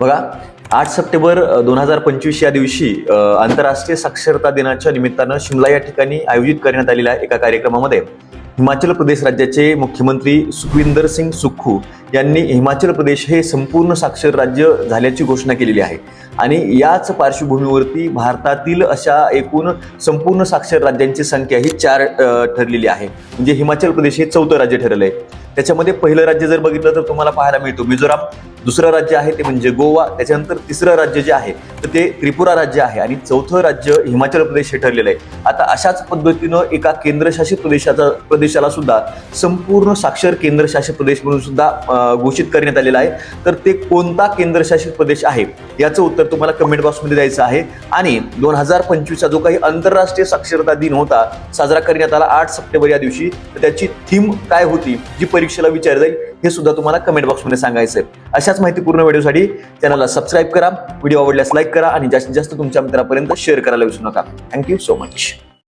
बघा आठ सप्टेंबर दोन हजार पंचवीस या दिवशी आंतरराष्ट्रीय साक्षरता दिनाच्या निमित्तानं शिमला या ठिकाणी आयोजित करण्यात आलेल्या एका कार्यक्रमामध्ये हिमाचल प्रदेश राज्याचे मुख्यमंत्री सुखविंदर सिंग सुखू यांनी हिमाचल प्रदेश हे संपूर्ण साक्षर राज्य झाल्याची घोषणा केलेली आहे. आणि याच पार्श्वभूमीवरती भारतातील अशा एकूण संपूर्ण साक्षर राज्यांची संख्या ही चार ठरलेली आहे. म्हणजे हिमाचल प्रदेश हे चौथं राज्य ठरलं आहे त्याच्यामध्ये पहिलं राज्य जर बघितलं तर तुम्हाला पाहायला मिळतो मिझोराम. दुसरं राज्य आहे ते म्हणजे गोवा त्याच्यानंतर तिसरं राज्य जे आहे तर ते त्रिपुरा राज्य आहे आणि चौथं राज्य हिमाचल प्रदेश हे ठरलेलं आहे. आता अशाच पद्धतीनं एका केंद्रशासित प्रदेशाचा प्रदेशाला सुद्धा संपूर्ण साक्षर केंद्रशासित प्रदेश म्हणून सुद्धा घोषित करण्यात आलेला आहे. तर ते कोणता केंद्रशासित प्रदेश आहे? याचं उत्तर तुम्हाला कमेंट बॉक्समध्ये द्यायचं आहे. आणि दोन हजार पंचवीसचा जो काही आंतरराष्ट्रीय साक्षरता दिन होता साजरा करण्यात आला आठ सप्टेंबर या दिवशी तर त्याची थीम काय होती जी परीक्षेला विचार जाईल? हे सुद्धा तुम्हाला कमेंट बॉक्समध्ये सांगायचं आहे. अशाच माहितीपूर्ण व्हिडिओसाठी चॅनलला सबस्क्राईब करा. व्हिडिओ आवडल्यास लाईक करा आणि जास्तीत जास्त तुमच्या मित्रापर्यंत शेअर करायला विसरू नका. Thank you so much